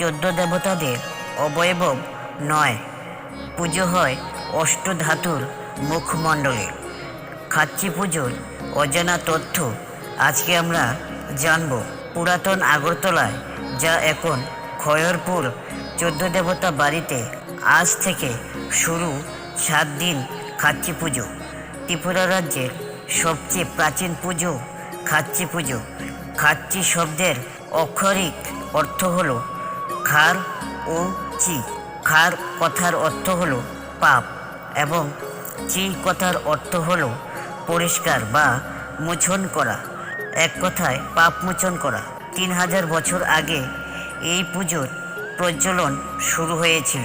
চোদ্দ দেবতাদের অবয়ব নয়। পুজো হয় অষ্টধাতুর মুখমণ্ডলে। খাচ্ছি পুজোর অজানা তথ্য আজকে আমরা জানব। পুরাতন আগরতলায় যা এখন খয়রপুর চোদ্দ দেবতা বাড়িতে আজ থেকে শুরু সাত দিন খাচ্ছি পুজো। ত্রিপুরা রাজ্যের সবচেয়ে প্রাচীন পুজো খাচ্ছি পুজো। খাচ্ছি শব্দের অক্ষরিক অর্থ হলো খার ও চি। খার কথার অর্থ হলো পাপ এবং চি কথার অর্থ হলো পরিষ্কার বা মোচন করা। এক কথায় পাপ মোচন করা। তিন হাজার বছর আগে এই পুজোর প্রজ্বলন শুরু হয়েছিল।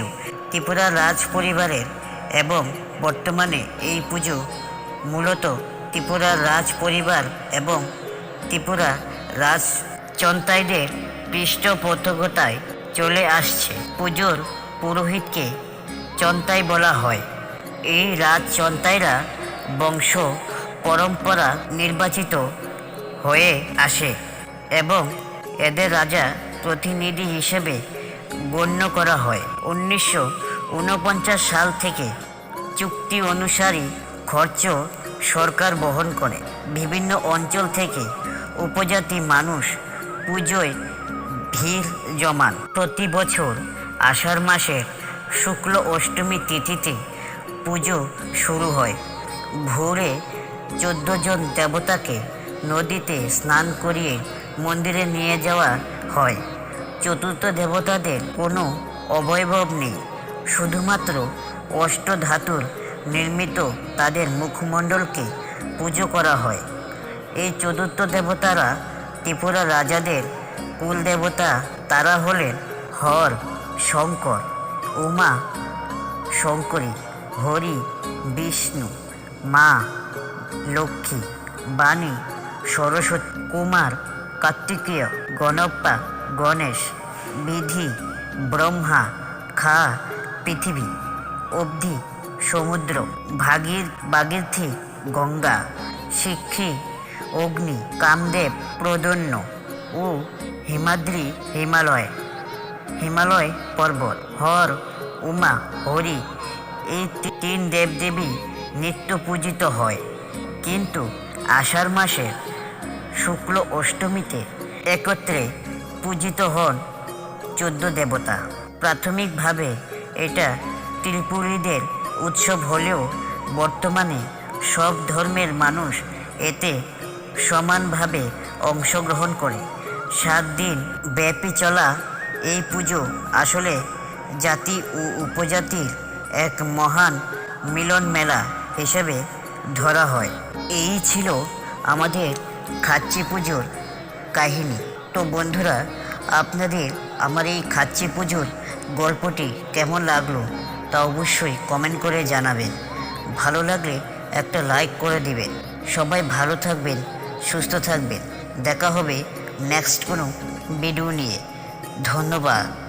ত্রিপুরা রাজ পরিবারের এবং বর্তমানে এই পুজো মূলত ত্রিপুরার রাজ পরিবার এবং ত্রিপুরা রাজ চন্তাইদের পৃষ্ঠপোষকতায় চলে আসছে। পুজোর পুরোহিতকে চন্তাই বলা হয়। এই রাজ চন্তাইরা বংশ পরম্পরা নির্বাচিত হয়ে আসে এবং এদের রাজা প্রতিনিধি হিসেবে গণ্য করা হয়। উনিশশো উনপঞ্চাশ সাল থেকে চুক্তি অনুসারী খরচ সরকার বহন করে। বিভিন্ন অঞ্চল থেকে উপজাতি মানুষ পুজোয় ভিড় জমান। প্রতি বছর আষাঢ় মাসের শুক্ল অষ্টমী তিথিতে পুজো শুরু হয়। ভোরে চোদ্দ জন দেবতাকে নদীতে স্নান করিয়ে মন্দিরে নিয়ে যাওয়া হয়। চতুর্থ দেবতাদের কোনো অবয়ব নেই। শুধুমাত্র অষ্টধাতুর নির্মিত তাদের মুখমণ্ডলকে পুজো করা হয়। এই চতুর্থ দেবতারা ত্রিপুরা রাজাদের কুল দেবতা? তারা হলেন হর, শঙ্কর, উমা, শঙ্করী, হরি, বিষ্ণু, মা, লক্ষ্মী, বাণী, সরস্বতী, কুমার, কার্তিকেয়, গণপ্পা, গণেশ, বিধি, ব্রহ্মা, খা, পৃথিবী, অবধি, সমুদ্র, ভাগীর ভাগীরথী গঙ্গা, শিক্ষী, অগ্নি, কামদেব প্রদন্য ও, হিমাদ্রি, হিমালয়। হিমালয় পর্বত, হর, উমা, হরি, এই তিন দেবদেবী নিত্য পূজিত হয়। কিন্তু আষাঢ় মাসের শুক্ল অষ্টমীতে একত্রে পূজিত হন চোদ্দ দেবতা। প্রাথমিকভাবে এটা ত্রিপুরীদের উৎসব হলেও বর্তমানে সব ধর্মের মানুষ এতে সমানভাবে অংশগ্রহণ করে। সাত দিন ব্যাপী চলা এই পুজো আসলে জাতি ও উপজাতির এক মহান মিলন মেলা হিসেবে ধরা হয়। এই ছিল আমাদের খাচ্চি পুজোর কাহিনী। তো বন্ধুরা, আপনাদের আমার এই খাচ্চি পুজোর গল্পটি কেমন লাগল তা অবশ্যই কমেন্ট করে জানাবেন। ভালো লাগলে একটা লাইক করে দিবেন। সবাই ভালো থাকবেন, সুস্থ থাকবেন। দেখা হবে নেক্সট কোনো ভিডিও নিয়ে। ধন্যবাদ।